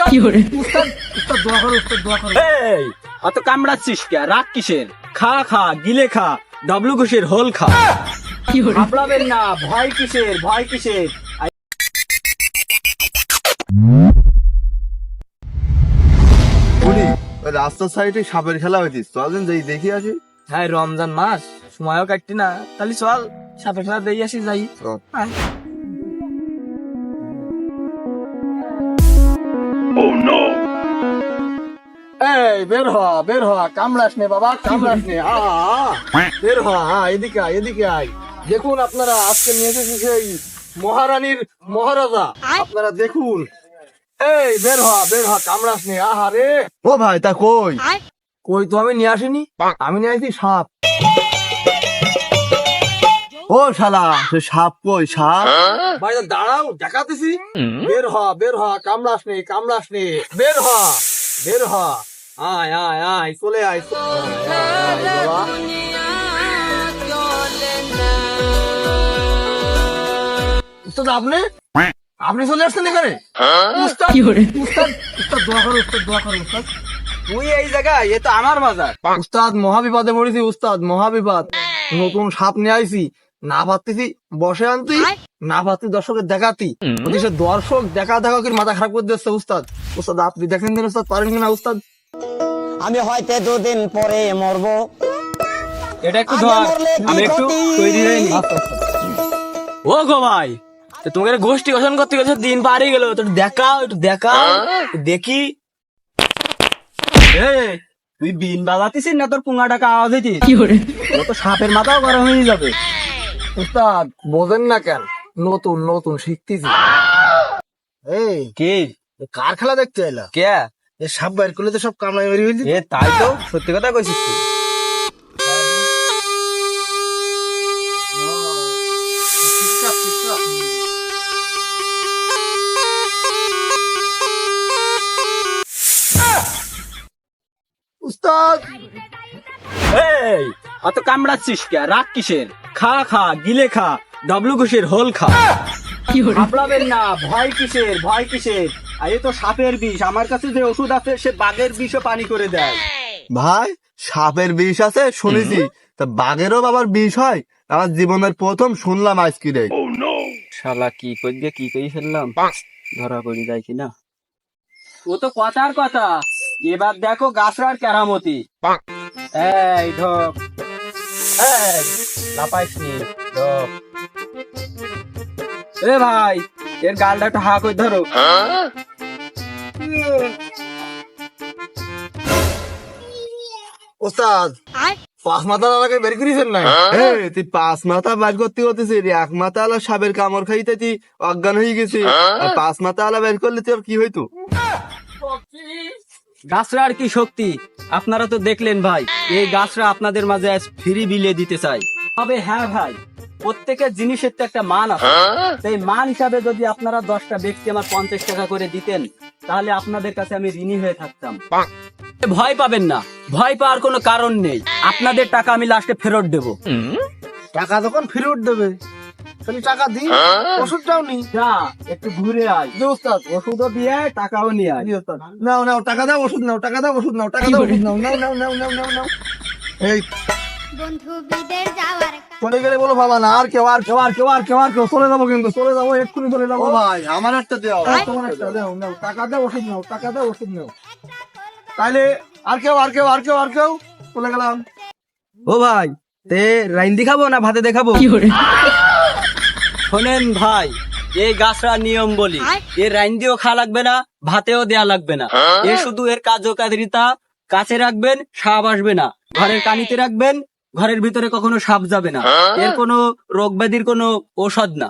উস্তাদ উস্তাদ উস্তাদ দোয়া করো উস্তাদ দোয়া করো। এই অত কামড়াচ্ছিস কে? রাগ কিসের? খা খা গিলে খা ডবলু ঘুষের হোল খা। ঘাবড়াবেন না ভয় কিসের ভয় কিসের? রাস্তার সাইডে সাপের খেলা হয়েছিস চলেন যাই দেখি আসি। হ্যাঁ রমজান মাস সময়ও কাটতি না। তাহলে চল সাপে খেলা দিয়ে আসি যাই। এই বের হ বের হ কামড়াস নে বাবা কামড়াস নে। আ, আ। বের হ হ্যাঁ এদিকে আয় এদিকে আয়। দেখুন আপনারা আজকে নিয়ে এসেছি সেই মহারানীর মহারাজা। আপনারা দেখুন। এই বের হ বের হ কামড়াস নে। আহা রে ও ভাই তা কই? কই তো আমি নিয়ে আসিনি? আমি নিয়ে আসি সাপ। ও শালা সে সাপ কই সাপ? ভাই দাঁড়াও দেখাতেছি। বের হ বের হ কামড়াস নে কামড়াস নে। বের হ বের হ। আয় আয় আয় চলে আয়। উস্তাদ আপনি? আপনি চলে আসছেন এখানে? উস্তাদ উস্তাদ উস্তাদ দোয়া করো উস্তাদ দোয়া করো উস্তাদ। তুই এই জায়গায় এ তো আমার বাজার। উস্তাদ মহাবিপদে পড়েছি উস্তাদ মহাবিপদ। নতুন সাপ নিয়ে আইছি। না পারতেছি বসে আনতি না পারতি দর্শকের দেখাতি দর্শক দেখা দেখা করে মাথা খারাপ করে দিচ্ছে উস্তাদ। উস্তাদ আপনি দেখেন দিন উস্তাদ পারেন কিনা উস্তাদ? আমি হয়তো দুদিন পরে মরবো। এটা একটু ধর। আমি একটু তৈরি ও গো ভাই তো তোমাকে গোষ্ঠী গঠন করতে গেছে দিন পারে গেল। তো দেখাও একটু দেখাও দেখি। এই, তুই বিন বাজাতিস না তোর পুঙ্গা টাকা আওয়াজ ও তো সাপের মাথাও গরম হয়ে যাবে। উস্তাদ বোঝেন না কেন নতুন নতুন শিখতেছি। এই কি? কার খেলা দেখতে এলা? কে? এ সাপ বাইর করলে তো সব কামড়াই মারি হইলি এ তাই তো সত্যি কথা কইছিস তুই। উস্তাদ! এই অত কামড়াচ্ছিস কে? রাগ কিসের? খা খা গিলে খা ডবলু ঘুষের হোল খা। ঘাবড়াবেন না ভয় কিসের ভয় কিসের? আর এ তো সাপের বিষ আমার কাছে যে ওষুধ আছে সে বাঘের বিষও পানি করে দেয়। ভাই সাপের বিষ আছে শুনেছি। তা বাঘেরও বাবার বিষ হয়? আমার জীবনের প্রথম শুনলাম আজকে রে শালা কি কই দিয়ে কি কই ফেললাম? ধরা পড়ি যায় কিনা? ও তো কথার কথা। এবার দেখো গাছরার কেরামতি। এই ঢোক। এই। এ ভাই এর গালটা একটু হা করে ধরো। উস্তাদ পাঁচ মাথা আলাকে বের করেছেন না? তুই পাঁচ মাথা বাইর করতে করতেছিস এক মাথা আলা সাপের কামড় খাইতে তুই অজ্ঞান হয়ে গেছিস আর পাঁচ মাথা আলা বের করলে তোর কি হইতো? গাছরা আর কি শক্তি? আপনারা তো দেখলেন ভাই এই গাছরা আপনাদের মাঝে আজ ফ্রি বিলিয়ে দিতে চাই তবে হ্যাঁ ভাই প্রত্যেকের জিনিসের তো একটা মান আছে। সেই মান হিসাবে যদি আপনারা দশটা ব্যক্তি আমার পঞ্চাশ টাকা করে দিতেন তাহলে আপনাদের কাছে আমি ঋণী হয়ে থাকতাম। ভয় পাবেন না ভয় পাওয়ার কোনো কারণ নেই। আপনাদের টাকা আমি লাস্টে ফেরত দেবো। টাকা যখন ফেরত দেবে তাহলে টাকা দিই ওষুধটাও নি যা একটু ঘুরে আয়। জি উস্তাদ ওষুধও দিয়ে টাকাও নিয়ে আয়। জি উস্তাদ নাও নাও টাকা দাও ওষুধ নাও টাকা দাও ওষুধ নাও টাকা দাও ওষুধ নাও নাও নাও নাও নাও নাও নাও। এই বন্ধু বিদের যাওয়ার চলে গেলে বলো বাবা না আর কেউ আর কেউ আর কেউ আর কেউ আর কেউ। চলে যাব কিন্তু চলে যাব এক্ষুনি চলে যাব। ভাই আমার একটা এই তোমার একটা দাও নাও টাকা দাও ওষুধ নাও টাকা দাও ওষুধ নাও। তাইলে আর কেউ আর কেউ আর কেউ আর কেউ চলে গেলাম। ও ভাই তে রাইন দেখাবো না ভাতে দেখাবো? শোনেন ভাই এই গাছরা নিয়ম বলি। এর রাইন দিয়েও খাওয়া লাগবে না ভাতেও দেয়া লাগবে না। এ শুধু এর কার্যকারিতা কাছে রাখবেন সাপ আসবে না। ঘরের কানিতে রাখবেন ঘরের ভিতরে কখনো সাপ যাবে না। এর কোনো রোগ ব্যাধির কোনো ঔষধ না।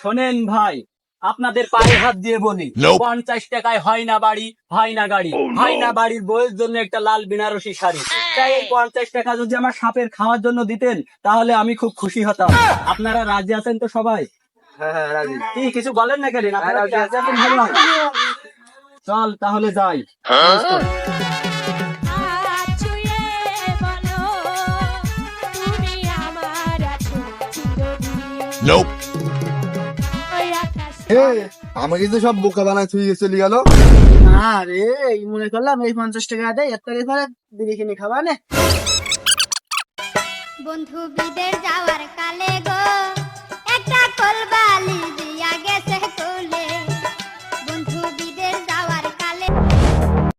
শোনেন ভাই আপনাদের পায়ে হাত দিয়ে বলি পঞ্চাশ টাকায় হয় না বাড়ি হয় না গাড়ি। হয় না বাড়ির বইয়ের জন্য একটা লাল বিনারসি শাড়ি। তাই এই পঞ্চাশ টাকা যদি আমার সাপের খাওয়ার জন্য দিতেন তাহলে আমি খুব খুশি হতাম। আপনারা রাজি আছেন তো সবাই? হ্যাঁ কি কিছু বলেন না কেন? চল তাহলে যাই। Nope. এই আমাকে তো সব বোকা বানায় থুই গেছে গেল। আরে মনে করলাম এই পঞ্চাশ টাকা দেয় এত রেফারে বিড়ি কিনে খাবা নে। বন্ধু বিদের যাওয়ার কালে গো একটা কলবালি দিয়া গেছে কোলে।